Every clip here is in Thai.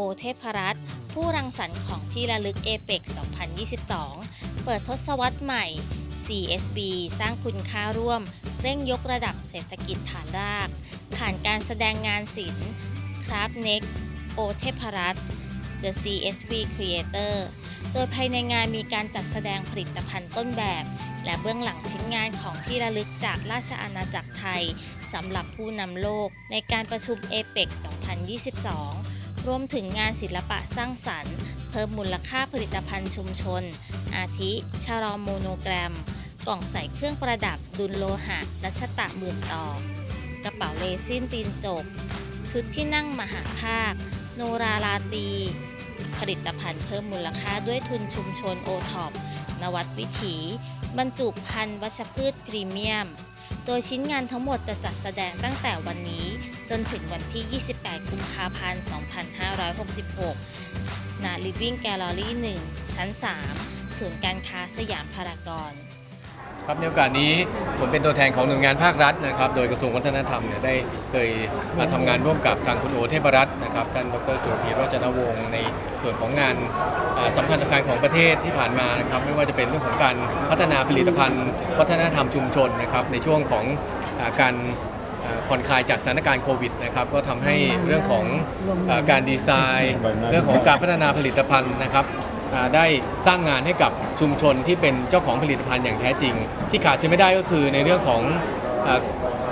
โอเทพรัตน์ผู้รังสรรค์ของที่ระลึกเอเปก2022 เปิดทศวรรษใหม่ CSB สร้างคุณค่าร่วม เร่งยกระดับเศรษฐกิจฐานราก ผ่านการแสดงงานศิลป์คราฟเน็กโอเทพรัตน์ The CSB Creator โดยภายในงานมีการจัดแสดงผลิตภัณฑ์ต้นแบบ และเบื้องหลังชิ้นงานของที่ระลึกจากราชอาณาจักรไทยสำหรับผู้นำโลกในการประชุมเอเปก2022 รวมถึงงานศิลปะสร้างสรรค์ เพิ่มมูลค่าผลิตภัณฑ์ชุมชน อาทิชารอมโมโนแกรม กล่องใส่เครื่องประดับดุลโลหะรัชตะหมื่นต่อกระเป๋าเลซินตีนจกชุดที่นั่งมหาภาค โนราลาตี ผลิตภัณฑ์เพิ่มมูลค่าด้วยทุนชุมชนโอท็อปนวัดวิถี บรรจุภัณฑ์วัชพืชพรีเมียม โดยชิ้นงานทั้งหมดจะจัดแสดงตั้งแต่วันนี้ จนถึงวันที่ 28 กุมภาพันธ์ 2566 ณ Living Gallery 1 ชั้น 3 ศูนย์การค้าสยามพารากอนครับในโอกาสนี้ผมเป็นตัวแทนของหน่วยงานภาครัฐนะครับ โดยกระทรวงวัฒนธรรมเนี่ยได้เคยมาทำงานร่วมกับทางคุณโอเทพรัตน์นะครับท่านดรสุรพีโรจนวงศ์ในส่วนของงานสำคัญสำคัญของประเทศที่ผ่านมานะครับ ไม่ว่าจะเป็นเรื่องของการพัฒนาผลิตภัณฑ์ วัฒนธรรมชุมชนนะครับในช่วงของอการ ผ่อนคลายจากสถานการณ์โควิดนะครับก็ทำให้เรื่องของอาการดีไซน์ เรื่องของการพัฒนาผลิตภัณฑ์นะครับอ่าได้สร้างงานให้กับชุมชนที่เป็นเจ้าของผลิตภัณฑ์อย่างแท้จริง ที่ขาดเสียไม่ได้ก็คือในเรื่องของอา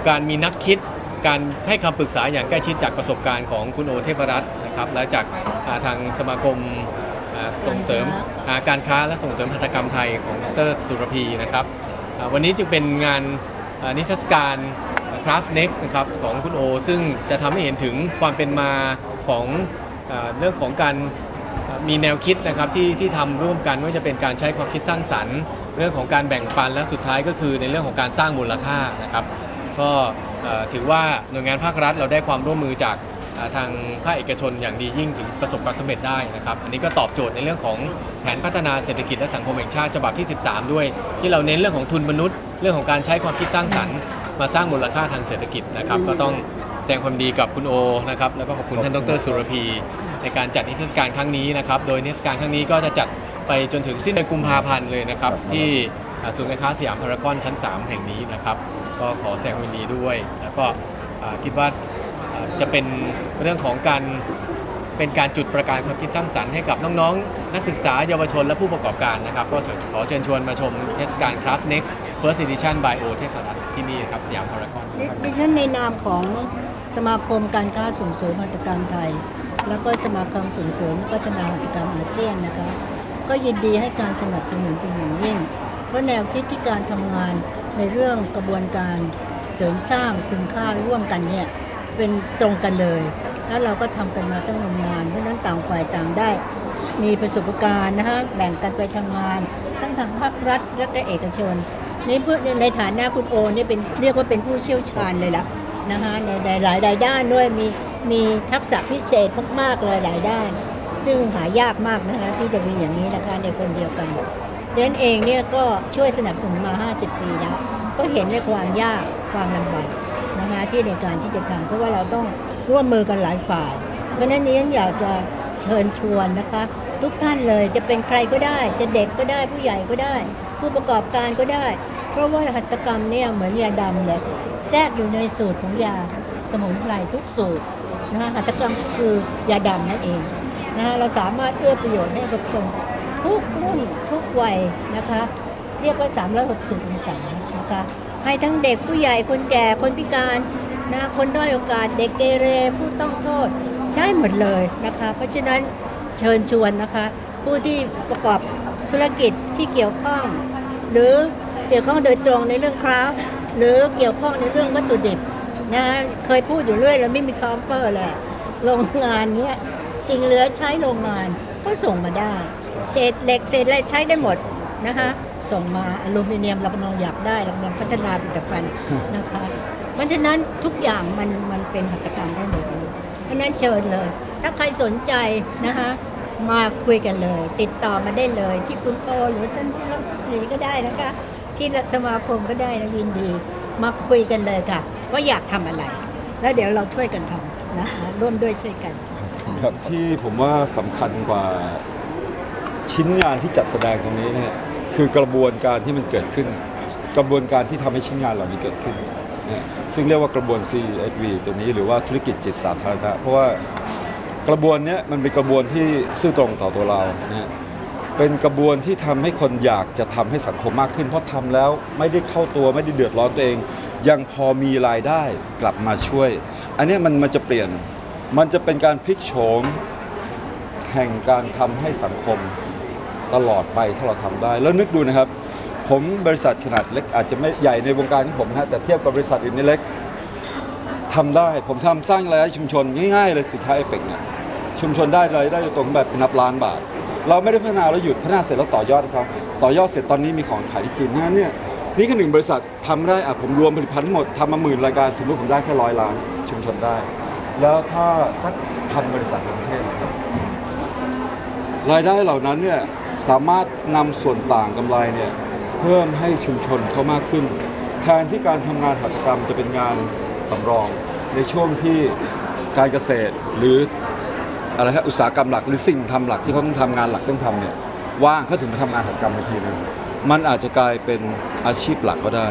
การมีนักคิด การให้คำปรึกษาอย่างใกล้ชิดจากประสบการณ์ของคุณโอเทพรัตน์นะครับและจากอ่าทางสมาคมอ่าส่งเสริมอ่าการค้าและส่งเสริมหัตถกรรมไทยของดรสุรพีนะครับ อ่าวันนี้จึงเป็นงานอ่านิทรรศการ Craft Next นะครับของคุณโอ ซึ่งจะทำให้เห็นถึงความเป็นมาของอเรื่องของการมีแนวคิดนะครับที่ที่ทำร่วมกันไม่ว่าจะเป็นการใช้ความคิดสร้างสรรค์ เรื่องของการแบ่งปันและสุดท้ายก็คือในเรื่องของการสร้างมูลค่านะครับ ก็เอ่อถือว่าหน่วยงานภาครัฐเราได้ความร่วมมือจากอ่าทางภาคเอกชนอย่างดียิ่งถึงประสบความสำเร็จได้นะครับ อันนี้ก็ตอบโจทย์ในเรื่องของแผนพัฒนาเศรษฐกิจและสังคมแห่งชาติฉบับที่ 13 ด้วย ที่เราเน้นเรื่องของทุนมนุษย์ เรื่องของการใช้ความคิดสร้างสรรค์ มาสร้างมูลค่าทางเศรษฐกิจนะครับ ก็ต้องแสดงความดีกับคุณโอนะครับแล้วก็ขอบคุณท่านดรสุรพีในการจัดนิทรรศการครั้งนี้นะครับ โดยนิทรรศการครั้งนี้ก็จะจัดไปจนถึงสิ้นเดือนกุมภาพันธ์เลยนะครับ ที่อ่าศูนย์การค้าสยามพารากอนชั้น 3 แห่งนี้นะครับ ก็ขอแสดงความยินดีด้วย แล้วก็อ่าคิดว่าอ่าจะเป็นเรื่องของการ เป็นการจุดประกายความคิดสร้างสรรค์ให้กับน้องๆ นักศึกษาเยาวชนและผู้ประกอบการนะครับ ก็ขอเชิญชวนมาชมนิทศการ Craft Next First Edition by O เทพรัตน์ที่นี่ครับสยามพารากอนดิดิฉันในนามของสมาคมการค้าส่งเสริมหัตถกรรมไทย แล้วก็สมาคมส่งเสริมพัฒนาหัตถกรรมอาเซียนนะคะก็ยินดีให้การสนับสนุนเป็นอย่างยิ่ง เพราะแนวคิดที่การทำงานในเรื่องกระบวนการเสริมสร้างคุณค่าร่วมกันเนี่ยเป็นตรงกันเลย แล้วเราก็ทำกันมาตั้งนานเพราะฉะนั้นต่างฝ่ายต่างได้ มีประสบการณ์นะคะแบ่งกันไปทำงาน ทั้งทางภาครัฐและก็เอกชน ในี่พูดในฐานะคุณโอนี่เป็นเรียกว่าเป็นผู้เชี่ยวชาญเลยล่ะนะคะในในหลายหลายด้านด้วยมีมีทักษะพิเศษมากๆเลยหลายด้าน ซึ่งหายากมากนะคะที่จะมีอย่างนี้นะคะในคนเดียวกันเดนเองเนี่ยก็ช่วยสนับสนุนมา 50 ปีแล้ว ก็เห็นในความยากความลำบากนะคะที่ในการที่จะทำเพราะว่าเราต้อง ร่วมมือกันหลายฝ่าย เพราะฉะนั้นนี้อยากจะเชิญชวนนะคะ ทุกท่านเลยจะเป็นใครก็ได้ จะเด็กก็ได้ผู้ใหญ่ก็ได้ ผู้ประกอบการก็ได้ เพราะว่าหัตถกรรมเนี่ยเหมือนยาดำเลยแทรกอยู่ในสูตรของยาสมุนไพรทุกสูตรนะคะหัตถกรรมก็คือยาดำนั่นเองนะคะเราสามารถเอื้อประโยชน์ให้กับคนทุกรุ่นทุกวัยนะคะ เรียกว่า 360 องศานะคะให้ทั้งเด็กผู้ใหญ่คนแก่คนพิการ นะคนด้อยโอกาสเด็กเกเรผู้ต้องโทษใช้หมดเลยนะคะ เพราะฉะนั้นเชิญชวนนะคะ ผู้ที่ประกอบธุรกิจที่เกี่ยวข้อง หรือเกี่ยวข้องโดยตรงในเรื่องคราฟหรือเกี่ยวข้องในเรื่องวัตถุดิบนะเคยพูดอยู่เรื่อยแล้วไม่มีคอฟเฟอร์เลยโรงงานเนี้ยสิ่งเหลือใช้โรงงานก็ส่งมาได้ เศษเหล็กเศษอะไรใช้ได้หมดนะคะ ส่งมาอลูมิเนียมเรากำลังอยากได้เรากำลังพัฒนาผลิตภัณฑ์นะคะ เพราะฉะนั้นทุกอย่างมันมันเป็นหัตถกรรมได้หมดเลยเพราะฉะนั้นเชิญเลย ถ้าใครสนใจนะคะมาคุยกันเลย ติดต่อมาได้เลย ที่คุณโอหรือท่านที่รัฐมนตรีก็ได้นะคะ ที่สมาคมก็ได้นะยินดี มาคุยกันเลยค่ะ ว่าอยากทำอะไร แล้วเดี๋ยวเราช่วยกันทำนะคะร่วมด้วยช่วยกัน ครับที่ผมว่าสำคัญกว่าชิ้นงานที่จัดแสดงตรงนี้เนี่ยคือกระบวนการที่มันเกิดขึ้น กระบวนการที่ทำให้ชิ้นงานเหล่านี้เกิดขึ้น นะซึ่งเรียกว่ากระบวน CSV ตัวนี้หรือว่าธุรกิจจิตสาธารณะเพราะว่ากระบวนเนี้ยมันเป็นกระบวนที่ซื่อตรงต่อตัวเรานะเป็นกระบวนที่ทำให้คนอยากจะทำให้สังคมมากขึ้น เพราะทำแล้วไม่ได้เข้าตัวไม่ได้เดือดร้อนตัวเอง ยังพอมีรายได้กลับมาช่วย อันนี้มันมันจะเปลี่ยนมันจะเป็นการพลิกโฉมแห่งการทำให้สังคมตลอดไปถ้าเราทำได้ แล้วนึกดูนะครับ ผมบริษัทขนาดเล็กอาจจะไม่ใหญ่ในวงการของผมนะแต่เทียบกับบริษัทอื่นนี่เล็กทำได้ผมทำสร้างรายได้ชุมชนง่ายๆเลยสินค้าเอเปกเนี่ยชุมชนได้รายได้ตรงแบบนับล้านบาท เราไม่ได้พัฒนาแล้วหยุดพัฒนาเสร็จแล้วต่อยอดให้เขาต่อยอดเสร็จตอนนี้มีของขายที่จีนงั้นเนี่ยนี่คือหนึ่งบริษัททำได้อะผมรวมผลิตภัณฑ์ทั้งหมดทำมาหมื่นรายการสมมติผมได้แค่ร้อยล้านชุมชนได้ แล้วถ้าสักพันบริษัทในประเทศนะครับรายได้เหล่านั้นเนี่ยสามารถนำส่วนต่างกำไรเนี่ย เพิ่มให้ชุมชนเขามากขึ้น แทนที่การทำงานหัตถกรรมจะเป็นงานสำรอง ในช่วงที่การเกษตรหรืออะไรฮะอุตสาหกรรมหลักหรือสิ่งทำหลักที่เขาต้องทำงานหลักต้องทำเนี่ยว่างเขาถึงมาทำงานหัตถกรรมในทีนึงมันอาจจะกลายเป็นอาชีพหลักก็ได้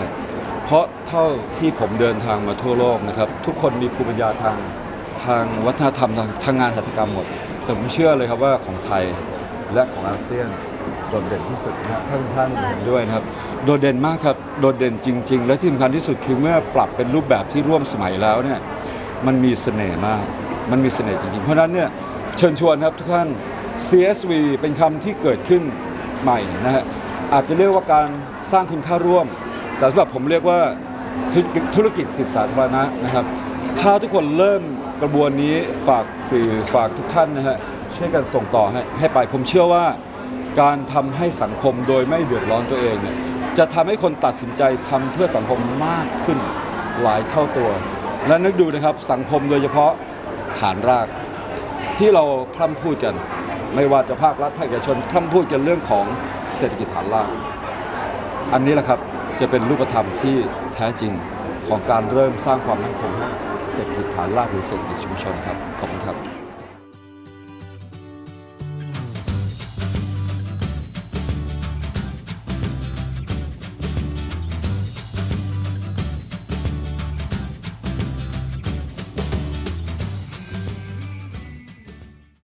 เพราะเท่าที่ผมเดินทางมาทั่วโลกนะครับ ทุกคนมีภูมิปัญญาทางทางวัฒนธรรมทางทางงานหัตถกรรมหมด แต่ผมเชื่อเลยครับว่าของไทยและของอาเซียน โดดเด่นที่สุดนะฮะท่านท่านเห็นด้วยนะครับ โดดเด่นมากครับโดดเด่นจริง ๆ และที่สำคัญที่สุดคือเมื่อปรับเป็นรูปแบบที่ร่วมสมัยแล้วเนี่ยมันมีเสน่ห์มาก มันมีเสน่ห์จริงๆ เพราะฉะนั้นเนี่ยเชิญชวนครับทุกท่าน CSV เป็นคำที่เกิดขึ้นใหม่นะฮะอาจจะเรียกว่าการสร้างคุณค่าร่วม แต่สำหรับผมเรียกว่าธุรกิจธุรกิจจิตสาธารณะนะครับ ถ้าทุกคนเริ่มกระบวนนี้ฝากสื่อฝากทุกท่านนะฮะช่วยกันส่งต่อให้ให้ไปผมเชื่อว่า การทำให้สังคมโดยไม่เดือดร้อนตัวเองเนี่ยจะทำให้คนตัดสินใจทำเพื่อสังคมมากขึ้นหลายเท่าตัว และนึกดูนะครับสังคมโดยเฉพาะฐานราก ที่เราพร่ำพูดกัน ไม่ว่าจะภาครัฐภาคเอกชนพร่ำพูดกันเรื่องของเศรษฐกิจฐานราก อันนี้แหละครับจะเป็นรูปธรรมที่แท้จริงของการเริ่มสร้างความมั่นคงให้เศรษฐกิจฐานรากหรือเศรษฐกิจชุมชนครับ